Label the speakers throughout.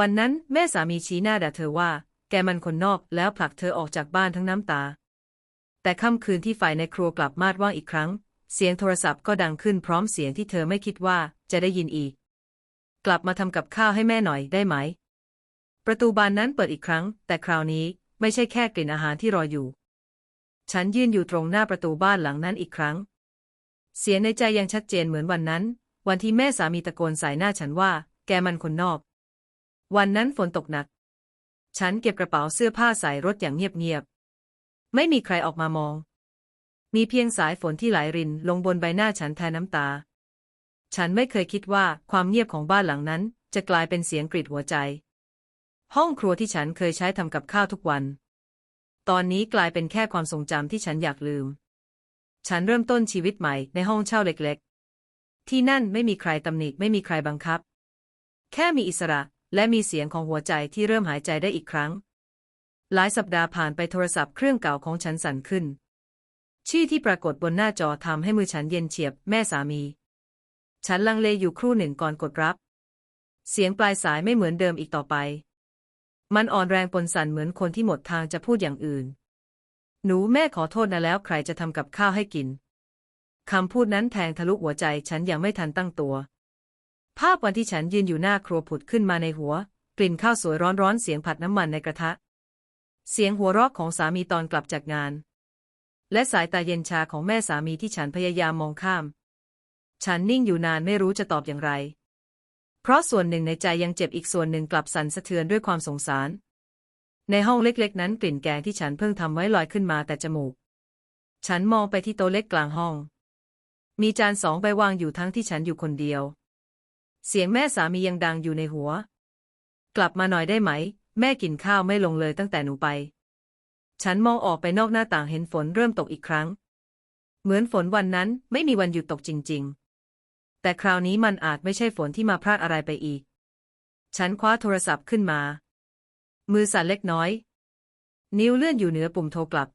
Speaker 1: วันนั้นแม่สามีชี้หน้าด่าเธอว่า แกมันคนนอกแล้วผลักเธอออกจากบ้านทั้งน้ำตา แต่ค่ำคืนที่ฝ่ายในครัวกลับมาดว่างอีกครั้ง เสียงโทรศัพท์ก็ดังขึ้นพร้อมเสียงที่เธอไม่คิดว่าจะได้ยินอีก กลับมาทำกับข้าวให้แม่หน่อยได้ไหม ประตูบานนั้นเปิดอีกครั้ง แต่คราวนี้ไม่ใช่แค่กลิ่นอาหารที่รออยู่ ฉันยืนอยู่ตรงหน้าประตูบ้านหลังนั้นอีกครั้ง เสียงในใจยังชัดเจนเหมือนวันนั้น วันที่แม่สามีตะโกนใส่หน้าฉันว่า แกมันคนนอก วันนั้นฝนตกหนัก ฉันเก็บกระเป๋าเสื้อผ้าใส่รถอย่างเงียบๆ ไม่มีใครออกมามอง มีเพียงสายฝนที่ไหลรินลงบนใบหน้าฉันแทนน้ำตา ฉันไม่เคยคิดว่าความเงียบของบ้านหลังนั้น จะกลายเป็นเสียงกรีดหัวใจ ห้องครัวที่ฉันเคยใช้ทำกับข้าวทุกวัน ตอนนี้กลายเป็นแค่ความทรงจำที่ฉันอยากลืม ฉันเริ่มต้นชีวิตใหม่ในห้องเช่าเล็ก ๆ ที่นั่นไม่มีใครตำหนิไม่มีใครบังคับ แค่มีอิสระ และมีเสียงของหัวใจที่เริ่มหายใจได้อีกครั้ง หลายสัปดาห์ผ่านไปโทรศัพท์เครื่องเก่าของฉันสั่นขึ้น ชื่อที่ปรากฏบนหน้าจอทำให้มือฉันเย็นเฉียบแม่สามี ฉันลังเลอยู่ครู่หนึ่งก่อนกดรับ เสียงปลายสายไม่เหมือนเดิมอีกต่อไป มันอ่อนแรงปนสั่นเหมือนคนที่หมดทางจะพูดอย่างอื่น หนูแม่ขอโทษนะแล้วใครจะทำกับข้าวให้กินคำพูดนั้นแทงทะลุหัวใจฉันยังไม่ทันตั้งตัว ภาพวันที่ฉันยืนอยู่หน้าครัวผุดขึ้นมาในหัว กลิ่นข้าวสวยร้อนๆเสียงผัดน้ำมันในกระทะ เสียงหัวเราะของสามีตอนกลับจากงาน และสายตาเย็นชาของแม่สามีที่ฉันพยายามมองข้าม ฉันนิ่งอยู่นานไม่รู้จะตอบอย่างไร เพราะส่วนหนึ่งในใจยังเจ็บอีกส่วนหนึ่งกลับสั่นสะเทือนด้วยความสงสาร ในห้องเล็กๆ นั้นกลิ่นแกงที่ฉันเพิ่งทำไว้ลอยขึ้นมาแต่จมูก ฉันมองไปที่โต๊ะเล็กกลางห้อง มีจานสองใบวางอยู่ทั้งที่ฉันอยู่คนเดียว เสียงแม่สามียังดังอยู่ในหัว กลับมาหน่อยได้ไหม แม่กินข้าวไม่ลงเลยตั้งแต่หนูไป ฉันมองออกไปนอกหน้าต่างเห็นฝนเริ่มตกอีกครั้ง เหมือนฝนวันนั้นไม่มีวันหยุดตกจริง ๆ แต่คราวนี้มันอาจไม่ใช่ฝนที่มาพรากอะไรไปอีก ฉันคว้าโทรศัพท์ขึ้นมา มือสั่นเล็กน้อย นิ้วเลื่อนอยู่เหนือปุ่มโทรกลับ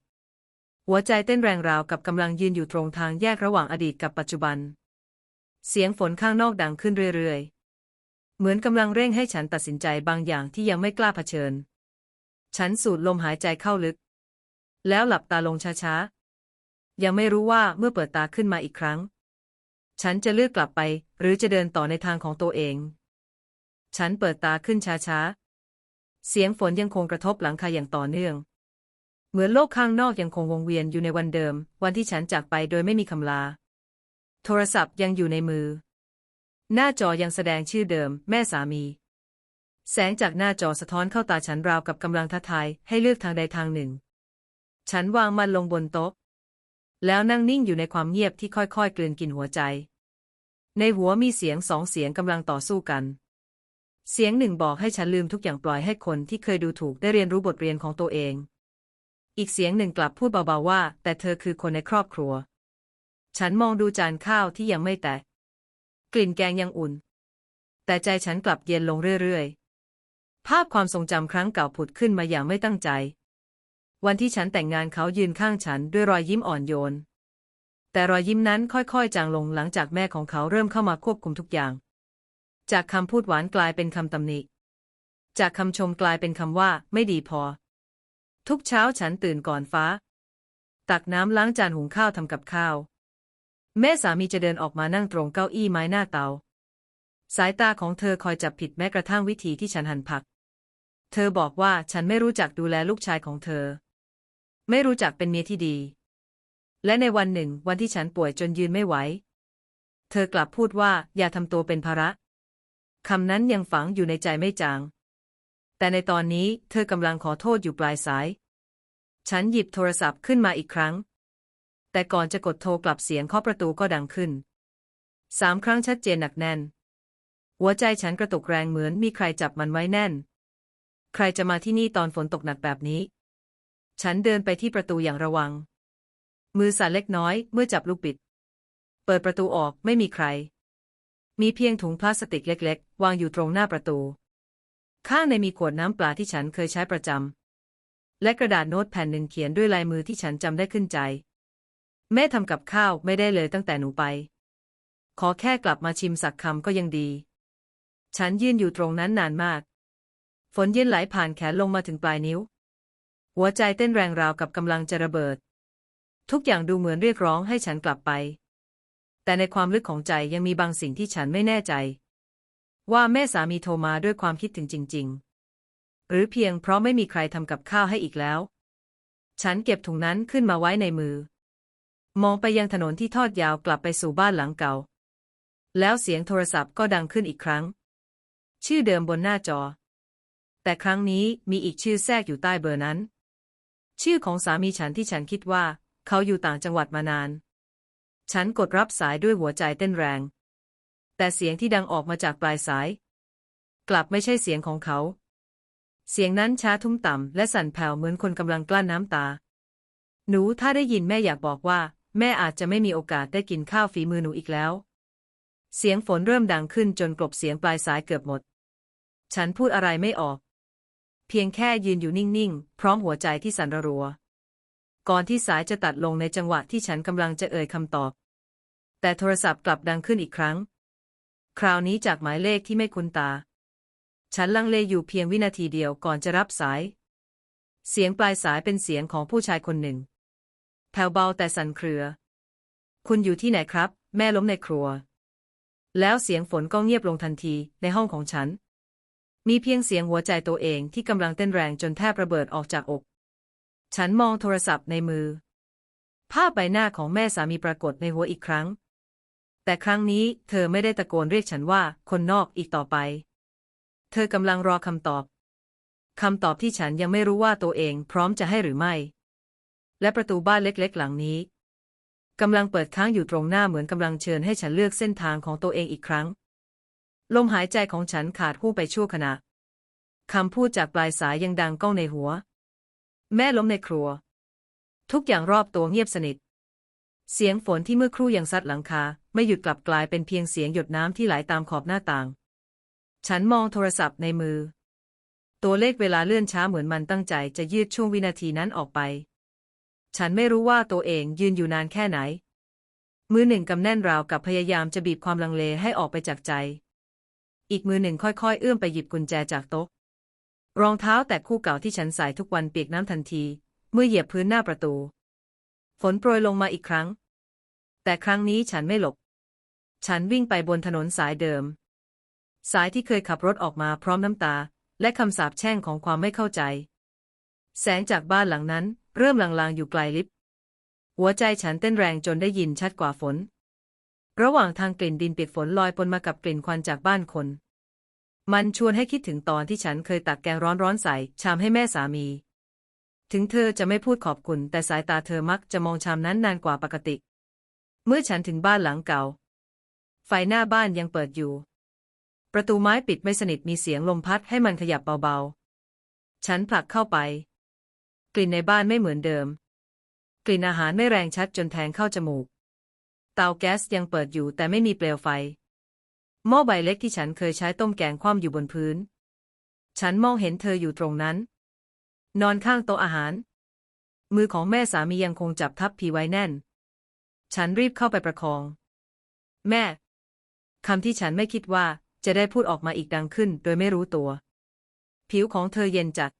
Speaker 1: หัวใจเต้นแรงราวกับกำลังยืนอยู่ตรงทางแยกระหว่างอดีตกับปัจจุบัน เสียงฝนข้างนอกดังขึ้นเรื่อยๆ เหมือนกำลังเร่งให้ฉันตัดสินใจบางอย่างที่ยังไม่กล้าเผชิญ ฉันสูดลมหายใจเข้าลึก แล้วหลับตาลงช้าๆ ยังไม่รู้ว่าเมื่อเปิดตาขึ้นมาอีกครั้ง ฉันจะเลือกกลับไป หรือจะเดินต่อในทางของตัวเอง ฉันเปิดตาขึ้นช้าๆ เสียงฝนยังคงกระทบหลังคาอย่างต่อเนื่อง เหมือนโลกข้างนอกยังคงวงเวียนอยู่ในวันเดิม วันที่ฉันจากไปโดยไม่มีคำลา โทรศัพท์ยังอยู่ในมือ หน้าจอยังแสดงชื่อเดิม แม่สามี แสงจากหน้าจอสะท้อนเข้าตาฉันราวกับกำลังท้าทายให้เลือกทางใดทางหนึ่ง ฉันวางมันลงบนโต๊ะ แล้วนั่งนิ่งอยู่ในความเงียบที่ค่อยๆ กลืนกินหัวใจ ในหัวมีเสียงสองเสียงกำลังต่อสู้กัน เสียงหนึ่งบอกให้ฉันลืมทุกอย่างปล่อยให้คนที่เคยดูถูกได้เรียนรู้บทเรียนของตัวเองอีกเสียงหนึ่งกลับพูดเบาๆว่า แต่เธอคือคนในครอบครัว ฉันมองดูจานข้าวที่ยังไม่แตก กลิ่นแกงยังอุ่น แต่ใจฉันกลับเย็นลงเรื่อยๆ ภาพความทรงจำครั้งเก่าผุดขึ้นมาอย่างไม่ตั้งใจ วันที่ฉันแต่งงานเขายืนข้างฉันด้วยรอยยิ้มอ่อนโยน แต่รอยยิ้มนั้นค่อยๆ จางลงหลังจากแม่ของเขาเริ่มเข้ามาควบคุมทุกอย่าง จากคำพูดหวานกลายเป็นคำตำหนิ จากคำชมกลายเป็นคำว่าไม่ดีพอ ทุกเช้าฉันตื่นก่อนฟ้า ตักน้ำล้างจานหุงข้าวทำกับข้าว แม่สามีจะเดินออกมานั่งตรงเก้าอี้ไม้หน้าเตา สายตาของเธอคอยจับผิดแม้กระทั่งวิธีที่ฉันหั่นผัก เธอบอกว่าฉันไม่รู้จักดูแลลูกชายของเธอ ไม่รู้จักเป็นเมียที่ดี และในวันหนึ่งวันที่ฉันป่วยจนยืนไม่ไหว เธอกลับพูดว่าอย่าทำตัวเป็นภาระคำนั้นยังฝังอยู่ในใจไม่จาง แต่ในตอนนี้เธอกำลังขอโทษอยู่ปลายสาย ฉันหยิบโทรศัพท์ขึ้นมาอีกครั้ง แต่ก่อนจะกดโทรกลับเสียงเคาะประตูก็ดังขึ้นสามครั้งชัดเจนหนักแน่น หัวใจฉันกระตุกแรงเหมือนมีใครจับมันไว้แน่น ใครจะมาที่นี่ตอนฝนตกหนักแบบนี้ ฉันเดินไปที่ประตูอย่างระวัง มือสั่นเล็กน้อยเมื่อจับลูกบิด เปิดประตูออกไม่มีใคร มีเพียงถุงพลาสติกเล็ก ๆ วางอยู่ตรงหน้าประตู ข้างในมีขวดน้ำปลาที่ฉันเคยใช้ประจำและกระดาษโน้ตแผ่นหนึ่งเขียนด้วยลายมือที่ฉันจำได้ขึ้นใจ แม่ทำกับข้าวไม่ได้เลยตั้งแต่หนูไป ขอแค่กลับมาชิมสักคำก็ยังดี ฉันยืนอยู่ตรงนั้นนานมาก ฝนเย็นไหลผ่านแขนลงมาถึงปลายนิ้ว หัวใจเต้นแรงราวกับกำลังจะระเบิด ทุกอย่างดูเหมือนเรียกร้องให้ฉันกลับไป แต่ในความลึกของใจยังมีบางสิ่งที่ฉันไม่แน่ใจ ว่าแม่สามีโทรมาด้วยความคิดถึงจริง ๆ หรือเพียงเพราะไม่มีใครทำกับข้าวให้อีกแล้ว ฉันเก็บถุงนั้นขึ้นมาไว้ในมือ มองไปยังถนนที่ทอดยาวกลับไปสู่บ้านหลังเก่า แล้วเสียงโทรศัพท์ก็ดังขึ้นอีกครั้ง ชื่อเดิมบนหน้าจอ แต่ครั้งนี้มีอีกชื่อแทรกอยู่ใต้เบอร์นั้น ชื่อของสามีฉันที่ฉันคิดว่า เขาอยู่ต่างจังหวัดมานาน ฉันกดรับสายด้วยหัวใจเต้นแรง แต่เสียงที่ดังออกมาจากปลายสาย กลับไม่ใช่เสียงของเขา เสียงนั้นช้าทุ้มต่ำและสั่นแผ่วเหมือนคนกำลังกลั้นน้ำตาหนูถ้าได้ยินแม่อยากบอกว่า แม่อาจจะไม่มีโอกาสได้กินข้าวฝีมือหนูอีกแล้ว เสียงฝนเริ่มดังขึ้นจนกลบเสียงปลายสายเกือบหมด ฉันพูดอะไรไม่ออก เพียงแค่ยืนอยู่นิ่งๆ พร้อมหัวใจที่สั่นระรัว ก่อนที่สายจะตัดลงในจังหวะที่ฉันกำลังจะเอ่ยคำตอบ แต่โทรศัพท์กลับดังขึ้นอีกครั้ง คราวนี้จากหมายเลขที่ไม่คุ้นตา ฉันลังเลอยู่เพียงวินาทีเดียวก่อนจะรับสาย เสียงปลายสายเป็นเสียงของผู้ชายคนหนึ่ง แผ่วเบาแต่สั่นเครือ คุณอยู่ที่ไหนครับ แม่ล้มในครัว แล้วเสียงฝนก็เงียบลงทันทีในห้องของฉัน มีเพียงเสียงหัวใจตัวเองที่กำลังเต้นแรงจนแทบระเบิดออกจากอก ฉันมองโทรศัพท์ในมือ ภาพใบหน้าของแม่สามีปรากฏในหัวอีกครั้ง แต่ครั้งนี้เธอไม่ได้ตะโกนเรียกฉันว่าคนนอกอีกต่อไป เธอกำลังรอคำตอบคำตอบที่ฉันยังไม่รู้ว่าตัวเองพร้อมจะให้หรือไม่ และประตูบ้านเล็กๆ หลังนี้กำลังเปิดค้างอยู่ตรงหน้าเหมือนกำลังเชิญให้ฉันเลือกเส้นทางของตัวเองอีกครั้ง ลมหายใจของฉันขาดหู้ไปชั่วขณะคำพูดจากปลายสายยังดังก้องในหัว แม่ล้มในครัว ทุกอย่างรอบตัวเงียบสนิท เสียงฝนที่เมื่อครู่ยังซัดหลังคา ไม่หยุดกลับกลายเป็นเพียงเสียงหยดน้ำที่ไหลตามขอบหน้าต่าง ฉันมองโทรศัพท์ในมือ ตัวเลขเวลาเลื่อนช้าเหมือนมันตั้งใจจะยืดช่วงวินาทีนั้นออกไป ฉันไม่รู้ว่าตัวเองยืนอยู่นานแค่ไหน มือหนึ่งกำแน่นราวกับพยายามจะบีบความลังเลให้ออกไปจากใจ อีกมือหนึ่งค่อยๆ เอื้อมไปหยิบกุญแจจากโต๊ะ รองเท้าแตะคู่เก่าที่ฉันใส่ทุกวันเปียกน้ำทันที เมื่อเหยียบพื้นหน้าประตู ฝนโปรยลงมาอีกครั้ง แต่ครั้งนี้ฉันไม่หลบ ฉันวิ่งไปบนถนนสายเดิม สายที่เคยขับรถออกมาพร้อมน้ำตา และคำสาปแช่งของความไม่เข้าใจ แสงจากบ้านหลังนั้น เริ่มลางๆอยู่ไกลลิบหัวใจฉันเต้นแรงจนได้ยินชัดกว่าฝน ระหว่างทางกลิ่นดินเปียกฝนลอยปนมากับกลิ่นควันจากบ้านคน มันชวนให้คิดถึงตอนที่ฉันเคยตักแกงร้อนๆใส่ชามให้แม่สามี ถึงเธอจะไม่พูดขอบคุณ แต่สายตาเธอมักจะมองชามนั้นนานกว่าปกติ เมื่อฉันถึงบ้านหลังเก่า ไฟหน้าบ้านยังเปิดอยู่ ประตูไม้ปิดไม่สนิทมีเสียงลมพัดให้มันขยับเบาๆ ฉันผลักเข้าไป กลิ่นในบ้านไม่เหมือนเดิม กลิ่นอาหารไม่แรงชัดจนแทงเข้าจมูก เตาแก๊สยังเปิดอยู่แต่ไม่มีเปลวไฟ หม้อใบเล็กที่ฉันเคยใช้ต้มแกงคว่ำอยู่บนพื้น ฉันมองเห็นเธออยู่ตรงนั้น นอนข้างโต๊ะอาหาร มือของแม่สามียังคงจับทับพีไว้แน่น ฉันรีบเข้าไปประคอง แม่ คำที่ฉันไม่คิดว่าจะได้พูดออกมาอีกดังขึ้น โดยไม่รู้ตัว ผิวของเธอเย็นจัด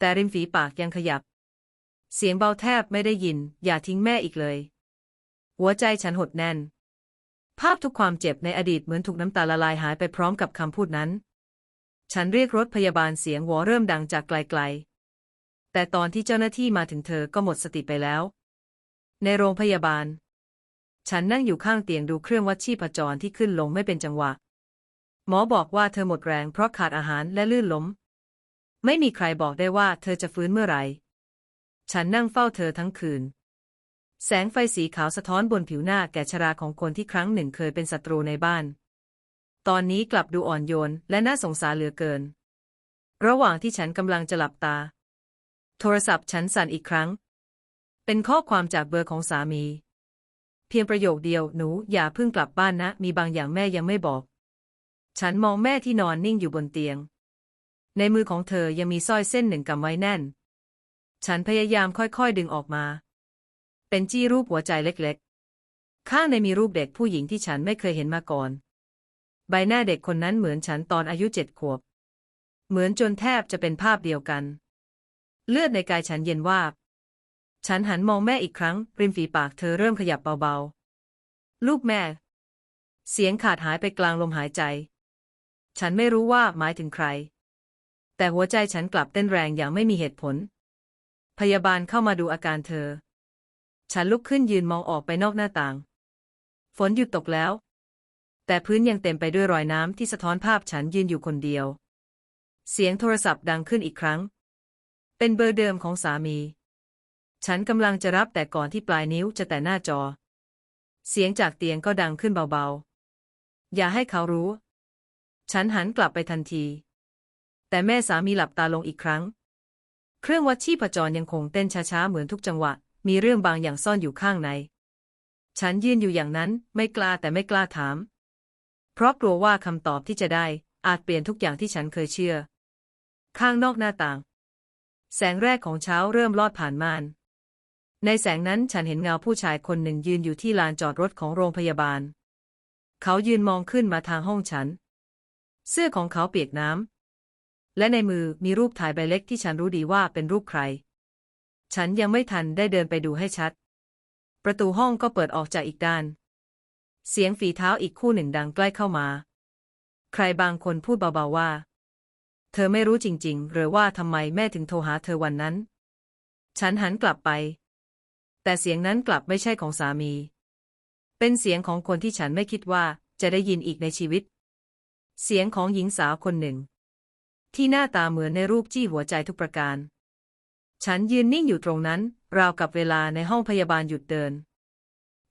Speaker 1: แต่ริมฝีปากยังขยับ เสียงเบาแทบไม่ได้ยิน อย่าทิ้งแม่อีกเลย หัวใจฉันหดแน่น ภาพทุกความเจ็บในอดีตเหมือนถูกน้ำตาละลายหายไปพร้อมกับคำพูดนั้น ฉันเรียกรถพยาบาลเสียงหวอเริ่มดังจากไกลๆ แต่ตอนที่เจ้าหน้าที่มาถึงเธอก็หมดสติไปแล้ว ในโรงพยาบาล ฉันนั่งอยู่ข้างเตียงดูเครื่องวัดชีพจรที่ขึ้นลงไม่เป็นจังหวะ หมอบอกว่าเธอหมดแรงเพราะขาดอาหารและลื่นล้ม ไม่มีใครบอกได้ว่าเธอจะฟื้นเมื่อไหร่ ฉันนั่งเฝ้าเธอทั้งคืน แสงไฟสีขาวสะท้อนบนผิวหน้าแก่ชราของคนที่ครั้งหนึ่งเคยเป็นศัตรูในบ้าน ตอนนี้กลับดูอ่อนโยนและน่าสงสารเหลือเกิน ระหว่างที่ฉันกำลังจะหลับตา โทรศัพท์ฉันสั่นอีกครั้ง เป็นข้อความจากเบอร์ของสามี เพียงประโยคเดียวหนูอย่าเพิ่งกลับบ้านนะ มีบางอย่างแม่ยังไม่บอก ฉันมองแม่ที่นอนนิ่งอยู่บนเตียง ในมือของเธอยังมีสร้อยเส้นหนึ่งกำไว้แน่น ฉันพยายามค่อยๆดึงออกมา เป็นจี้รูปหัวใจเล็กๆ ข้างในมีรูปเด็กผู้หญิงที่ฉันไม่เคยเห็นมาก่อน ใบหน้าเด็กคนนั้นเหมือนฉันตอนอายุเจ็ดขวบ เหมือนจนแทบจะเป็นภาพเดียวกัน เลือดในกายฉันเย็นวาบ ฉันหันมองแม่อีกครั้ง ริมฝีปากเธอเริ่มขยับเบาๆ ลูกแม่ เสียงขาดหายไปกลางลมหายใจ ฉันไม่รู้ว่าหมายถึงใคร แต่หัวใจฉันกลับเต้นแรงอย่างไม่มีเหตุผล พยาบาลเข้ามาดูอาการเธอ ฉันลุกขึ้นยืนมองออกไปนอกหน้าต่าง ฝนหยุดตกแล้ว แต่พื้นยังเต็มไปด้วยรอยน้ำที่สะท้อนภาพฉันยืนอยู่คนเดียว เสียงโทรศัพท์ดังขึ้นอีกครั้ง เป็นเบอร์เดิมของสามี ฉันกำลังจะรับแต่ก่อนที่ปลายนิ้วจะแต่หน้าจอ เสียงจากเตียงก็ดังขึ้นเบาๆ อย่าให้เขารู้ ฉันหันกลับไปทันที แต่แม่สามีหลับตาลงอีกครั้ง เครื่องวัดชีพจรยังคงเต้นช้าๆเหมือนทุกจังหวะ มีเรื่องบางอย่างซ่อนอยู่ข้างใน ฉันยืนอยู่อย่างนั้นไม่กล้าแต่ไม่กล้าถาม เพราะกลัวว่าคำตอบที่จะได้อาจเปลี่ยนทุกอย่างที่ฉันเคยเชื่อ ข้างนอกหน้าต่าง แสงแรกของเช้าเริ่มลอดผ่านม่าน ในแสงนั้นฉันเห็นเงาผู้ชายคนหนึ่งยืนอยู่ที่ลานจอดรถของโรงพยาบาล เขายืนมองขึ้นมาทางห้องฉัน เสื้อของเขาเปียกน้ำ และในมือมีรูปถ่ายใบเล็กที่ฉันรู้ดีว่าเป็นรูปใคร ฉันยังไม่ทันได้เดินไปดูให้ชัด ประตูห้องก็เปิดออกจากอีกด้าน เสียงฝีเท้าอีกคู่หนึ่งดังใกล้เข้ามา ใครบางคนพูดเบาๆว่า เธอไม่รู้จริงๆ หรือว่าทำไมแม่ถึงโทรหาเธอวันนั้น ฉันหันกลับไป แต่เสียงนั้นกลับไม่ใช่ของสามี เป็นเสียงของคนที่ฉันไม่คิดว่าจะได้ยินอีกในชีวิต เสียงของหญิงสาวคนหนึ่ง ที่หน้าตาเหมือนในรูปจี้หัวใจทุกประการ ฉันยืนนิ่งอยู่ตรงนั้น ราวกับเวลาในห้องพยาบาลหยุดเดิน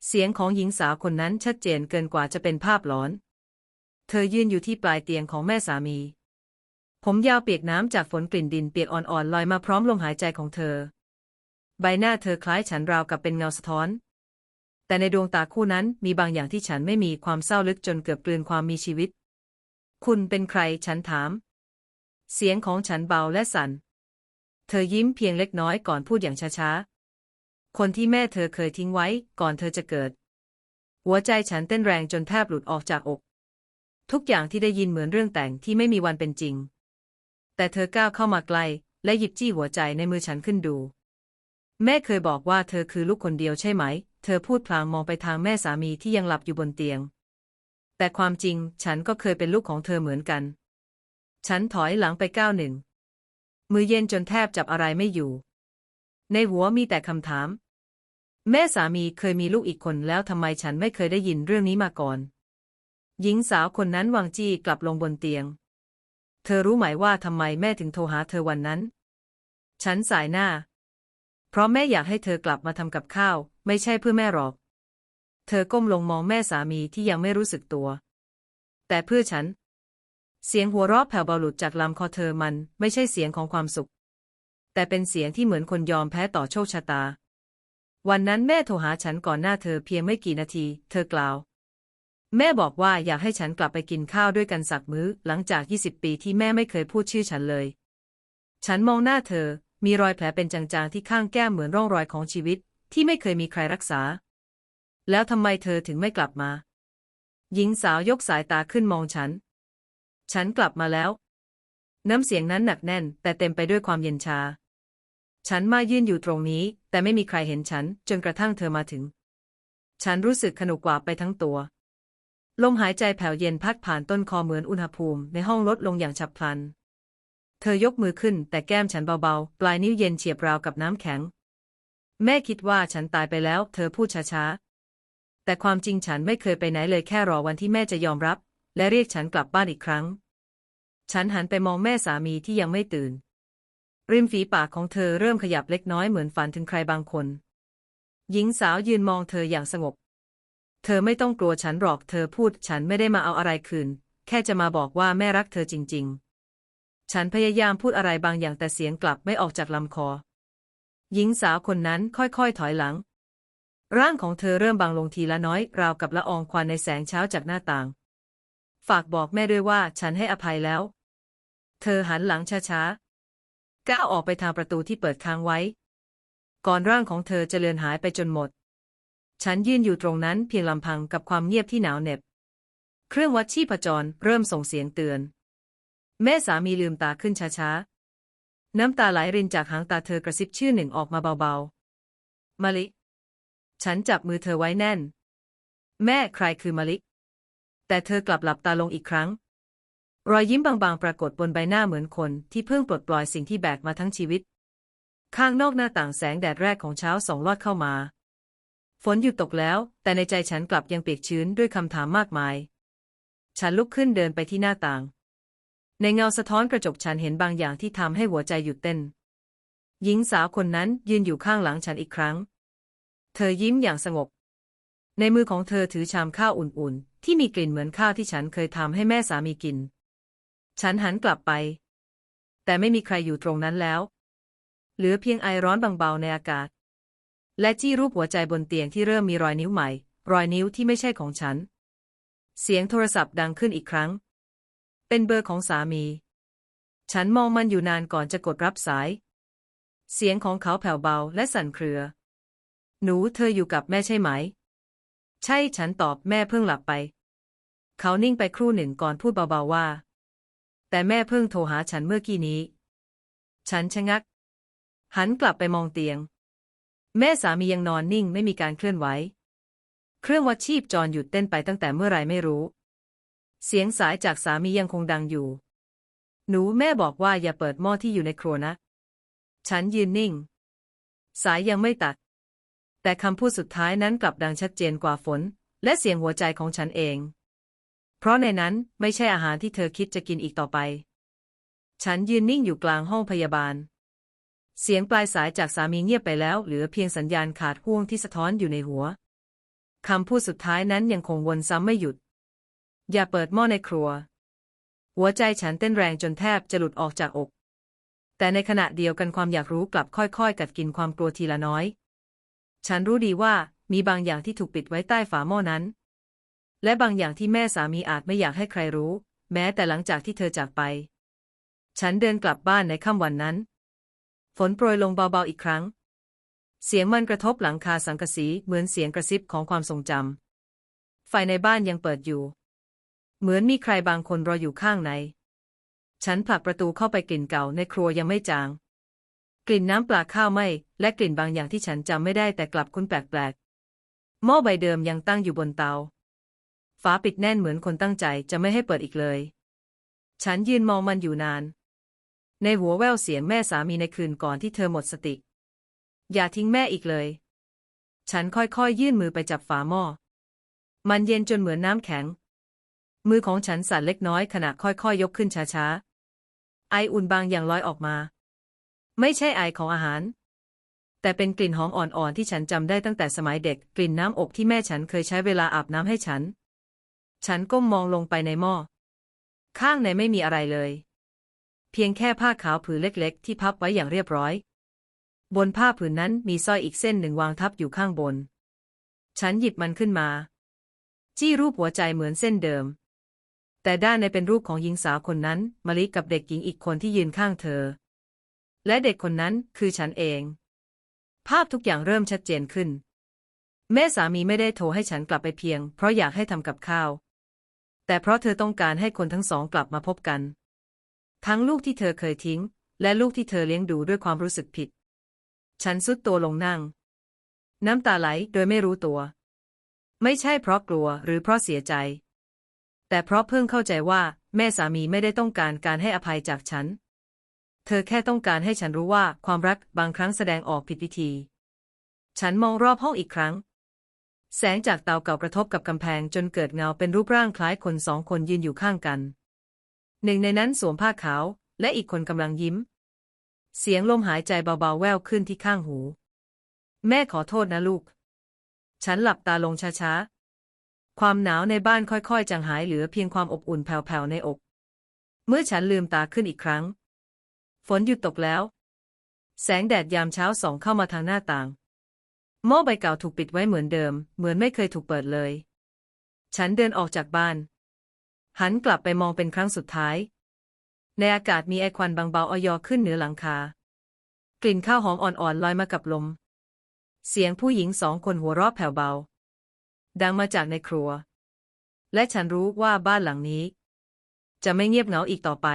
Speaker 1: เสียงของหญิงสาวคนนั้นชัดเจนเกินกว่าจะเป็นภาพหลอน เธอยืนอยู่ที่ปลายเตียงของแม่สามี ผมยาวเปียกน้ำจากฝนกลิ่นดินเปียกอ่อนๆลอยมาพร้อมลมหายใจของเธอ ใบหน้าเธอคล้ายฉันราวกับเป็นเงาสะท้อน แต่ในดวงตาคู่นั้นมีบางอย่างที่ฉันไม่มีความเศร้าลึกจนเกือบกลืนความมีชีวิต คุณเป็นใครฉันถาม เสียงของฉันเบาและสัน่น เธอยิ้มเพียงเล็กน้อยก่อนพูดอย่างช้าๆ คนที่แม่เธอเคยทิ้งไว้ก่อนเธอจะเกิด หัวใจฉันเต้นแรงจนแทบหลุดออกจากอก ทุกอย่างที่ได้ยินเหมือนเรื่องแต่งที่ไม่มีวันเป็นจริง แต่เธอก้าวเข้ามาใกล้และหยิบจี้หัวใจในมือฉันขึ้นดู แม่เคยบอกว่าเธอคือลูกคนเดียวใช่ไหม เธอพูดพลางมองไปทางแม่สามีที่ยังหลับอยู่บนเตียง แต่ความจริงฉันก็เคยเป็นลูกของเธอเหมือนกัน ฉันถอยหลังไปก้าวหนึ่ง มือเย็นจนแทบจับอะไรไม่อยู่ ในหัวมีแต่คำถาม แม่สามีเคยมีลูกอีกคนแล้วทำไมฉันไม่เคยได้ยินเรื่องนี้มาก่อน หญิงสาวคนนั้นวางจี้กลับลงบนเตียง เธอรู้ไหมว่าทำไมแม่ถึงโทรหาเธอวันนั้น ฉันสายหน้า เพราะแม่อยากให้เธอกลับมาทำกับข้าว ไม่ใช่เพื่อแม่หรอก เธอก้มลงมองแม่สามีที่ยังไม่รู้สึกตัว แต่เพื่อฉัน เสียงหัวเราะแผ่วเบาหลุดจากลำคอเธอมันไม่ใช่เสียงของความสุข แต่เป็นเสียงที่เหมือนคนยอมแพ้ต่อโชคชะตา วันนั้นแม่โทรหาฉันก่อนหน้าเธอเพียงไม่กี่นาที เธอกล่าว แม่บอกว่าอยากให้ฉันกลับไปกินข้าวด้วยกันสักมื้อ หลังจาก 20 ปีที่แม่ไม่เคยพูดชื่อฉันเลย ฉันมองหน้าเธอ มีรอยแผลเป็นจางๆที่ข้างแก้มเหมือนร่องรอยของชีวิต ที่ไม่เคยมีใครรักษา แล้วทำไมเธอถึงไม่กลับมา หญิงสาวยกสายตาขึ้นมองฉัน ฉันกลับมาแล้ว น้ำเสียงนั้นหนักแน่น แต่เต็มไปด้วยความเย็นชา ฉันมายืนอยู่ตรงนี้ แต่ไม่มีใครเห็นฉัน จนกระทั่งเธอมาถึง ฉันรู้สึกขนุกกว่าไปทั้งตัว ลมหายใจแผ่วเย็นพัดผ่านต้นคอเหมือนอุณหภูมิ ในห้องลดลงอย่างฉับพลัน เธอยกมือขึ้น แต่แก้มฉันเบาๆ ปลายนิ้วเย็นเฉียบราวกับน้ำแข็ง แม่คิดว่าฉันตายไปแล้ว เธอพูดช้าๆแต่ความจริงฉันไม่เคยไปไหนเลยแค่รอวันที่แม่จะยอมรับ และเรียกฉันกลับบ้านอีกครั้ง ฉันหันไปมองแม่สามีที่ยังไม่ตื่น ริมฝีปากของเธอเริ่มขยับเล็กน้อยเหมือนฝันถึงใครบางคน หญิงสาวยืนมองเธออย่างสงบ เธอไม่ต้องกลัวฉันหรอก เธอพูดฉันไม่ได้มาเอาอะไรคืน แค่จะมาบอกว่าแม่รักเธอจริง ๆ ฉันพยายามพูดอะไรบางอย่างแต่เสียงกลับไม่ออกจากลำคอ หญิงสาวคนนั้นค่อยๆถอยหลังร่างของเธอเริ่มบางลงทีละน้อย ราวกับละอองควันในแสงเช้าจากหน้าต่าง ฝากบอกแม่ด้วยว่าฉันให้อภัยแล้ว เธอหันหลังช้าๆ ก้าวออกไปทางประตูที่เปิดค้างไว้ ก่อนร่างของเธอจะเลือนหายไปจนหมด ฉันยืนอยู่ตรงนั้นเพียงลำพังกับความเงียบที่หนาวเหน็บ เครื่องวัดชีพจรเริ่มส่งเสียงเตือน แม่สามีลืมตาขึ้นช้าๆ น้ำตาไหลรินจากหางตาเธอกระซิบชื่อหนึ่งออกมาเบาๆมะลิ ฉันจับมือเธอไว้แน่น แม่ใครคือมะลิ แต่เธอกลับหลับตาลงอีกครั้ง รอยยิ้มบางๆ ปรากฏบนใบหน้าเหมือนคนที่เพิ่งปลดปล่อยสิ่งที่แบกมาทั้งชีวิต ข้างนอกหน้าต่างแสงแดดแรกของเช้าส่องลอดเข้ามา ฝนหยุดตกแล้ว แต่ในใจฉันกลับยังเปียกชื้นด้วยคำถามมากมาย ฉันลุกขึ้นเดินไปที่หน้าต่าง ในเงาสะท้อนกระจกฉันเห็นบางอย่างที่ทำให้หัวใจหยุดเต้น หญิงสาวคนนั้นยืนอยู่ข้างหลังฉันอีกครั้ง เธอยิ้มอย่างสงบ ในมือของเธอถือชามข้าวอุ่นๆ ที่มีกลิ่นเหมือนข้าวที่ฉันเคยทำให้แม่สามีกิน ฉันหันกลับไป แต่ไม่มีใครอยู่ตรงนั้นแล้ว เหลือเพียงไอร้อนบางเบาในอากาศ และจี้รูปหัวใจบนเตียงที่เริ่มมีรอยนิ้วใหม่ รอยนิ้วที่ไม่ใช่ของฉัน เสียงโทรศัพท์ดังขึ้นอีกครั้ง เป็นเบอร์ของสามี ฉันมองมันอยู่นานก่อนจะกดรับสาย เสียงของเขาแผ่วเบาและสั่นเครือ หนูเธออยู่กับแม่ใช่ไหม ใช่ฉันตอบแม่เพิ่งหลับไป เขานิ่งไปครู่หนึ่งก่อนพูดเบาๆว่า แต่แม่เพิ่งโทรหาฉันเมื่อกี้นี้ ฉันชะงัก หันกลับไปมองเตียง แม่สามียังนอนนิ่งไม่มีการเคลื่อนไหว เครื่องวัดชีพจรหยุดเต้นไปตั้งแต่เมื่อไรไม่รู้ เสียงสายจากสามียังคงดังอยู่ หนูแม่บอกว่าอย่าเปิดหม้อที่อยู่ในครัวนะ ฉันยืนนิ่ง สายยังไม่ตัด แต่คำพูดสุดท้ายนั้นกลับดังชัดเจนกว่าฝน และเสียงหัวใจของฉันเอง เพราะในนั้นไม่ใช่อาหารที่เธอคิดจะกินอีกต่อไป ฉันยืนนิ่งอยู่กลางห้องพยาบาล เสียงปลายสายจากสามีเงียบไปแล้ว เหลือเพียงสัญญาณขาดห่วงที่สะท้อนอยู่ในหัวคำพูดสุดท้ายนั้นยังคงวนซ้ำไม่หยุด อย่าเปิดหม้อในครัว หัวใจฉันเต้นแรงจนแทบจะหลุดออกจากอก แต่ในขณะเดียวกันความอยากรู้กลับค่อยๆ กัดกินความกลัวทีละน้อย ฉันรู้ดีว่ามีบางอย่างที่ถูกปิดไว้ใต้ฝาหม้อนั้น และบางอย่างที่แม่สามีอาจไม่อยากให้ใครรู้ แม้แต่หลังจากที่เธอจากไป ฉันเดินกลับบ้านในค่ำวันนั้น ฝนโปรยลงเบาๆอีกครั้ง เสียงมันกระทบหลังคาสังกะสีเหมือนเสียงกระซิบของความทรงจำไฟในบ้านยังเปิดอยู่ เหมือนมีใครบางคนรออยู่ข้างใน ฉันผลักประตูเข้าไปกลิ่นเก่าในครัวยังไม่จาง กลิ่นน้ำปลาข้าวไหม้และกลิ่นบางอย่างที่ฉันจำไม่ได้แต่กลับคุ้นแปลกๆหม้อใบเดิมยังตั้งอยู่บนเตาฝาปิดแน่นเหมือนคนตั้งใจจะไม่ให้เปิดอีกเลย ฉันยืนมองมันอยู่นาน ในหัวแววเสียงแม่สามีในคืนก่อนที่เธอหมดสติ อย่าทิ้งแม่อีกเลย ฉันค่อยๆ ยื่นมือไปจับฝาหม้อ มันเย็นจนเหมือนน้ำแข็ง มือของฉันสั่นเล็กน้อยขณะค่อยๆยยกขึ้นช้าๆ ไออุ่นบางอย่างลอยออกมา ไม่ใช่ไอของอาหาร แต่เป็นกลิ่นหอมอ่อนๆที่ฉันจำได้ตั้งแต่สมัยเด็ก กลิ่นน้ำอบที่แม่ฉันเคยใช้เวลาอาบน้ำให้ฉัน ฉันก้มมองลงไปในหม้อ ข้างในไม่มีอะไรเลย เพียงแค่ผ้าขาวผืนเล็กๆ ที่พับไว้อย่างเรียบร้อย บนผ้าผืนนั้นมีสร้อยอีกเส้นหนึ่งวางทับอยู่ข้างบน ฉันหยิบมันขึ้นมา จี้รูปหัวใจเหมือนเส้นเดิม แต่ด้านในเป็นรูปของหญิงสาวคนนั้นมะลิกับเด็กหญิงอีกคนที่ยืนข้างเธอ และเด็กคนนั้นคือฉันเอง ภาพทุกอย่างเริ่มชัดเจนขึ้น แม่สามีไม่ได้โทรให้ฉันกลับไปเพียง เพราะอยากให้ทำกับข้าว แต่เพราะเธอต้องการให้คนทั้งสองกลับมาพบกัน ทั้งลูกที่เธอเคยทิ้ง และลูกที่เธอเลี้ยงดูด้วยความรู้สึกผิด ฉันสุดตัวลงนั่ง น้ำตาไหลโดยไม่รู้ตัว ไม่ใช่เพราะกลัวหรือเพราะเสียใจ แต่เพราะเพิ่งเข้าใจว่าแม่สามีไม่ได้ต้องการการให้อภัยจากฉัน เธอแค่ต้องการให้ฉันรู้ว่าความรักบางครั้งแสดงออกผิดวิธี ฉันมองรอบห้องอีกครั้ง แสงจากเตาเก่ากระทบกับกำแพงจนเกิดเงาเป็นรูปร่างคล้ายคนสองคนยืนอยู่ข้างกัน หนึ่งในนั้นสวมผ้าขาว และอีกคนกำลังยิ้ม เสียงลมหายใจเบาๆแว่วขึ้นที่ข้างหู แม่ขอโทษนะลูก ฉันหลับตาลงช้าๆ ความหนาวในบ้านค่อยๆ จางหายเหลือเพียงความอบอุ่นแผ่วๆในอก เมื่อฉันลืมตาขึ้นอีกครั้ง ฝนหยุดตกแล้ว แสงแดดยามเช้าส่องเข้ามาทางหน้าต่าง หม้อใบเก่าถูกปิดไว้เหมือนเดิม เหมือนไม่เคยถูกเปิดเลย ฉันเดินออกจากบ้าน หันกลับไปมองเป็นครั้งสุดท้าย ในอากาศมีไอควันบางเบาออยอขึ้นเหนือหลังคา กลิ่นข้าวหอมอ่อนๆลอยมากับลม เสียงผู้หญิงสองคนหัวเราะแผ่วเบา ดังมาจากในครัว และฉันรู้ว่าบ้านหลังนี้ จะไม่เงียบเหงาอีกต่อไป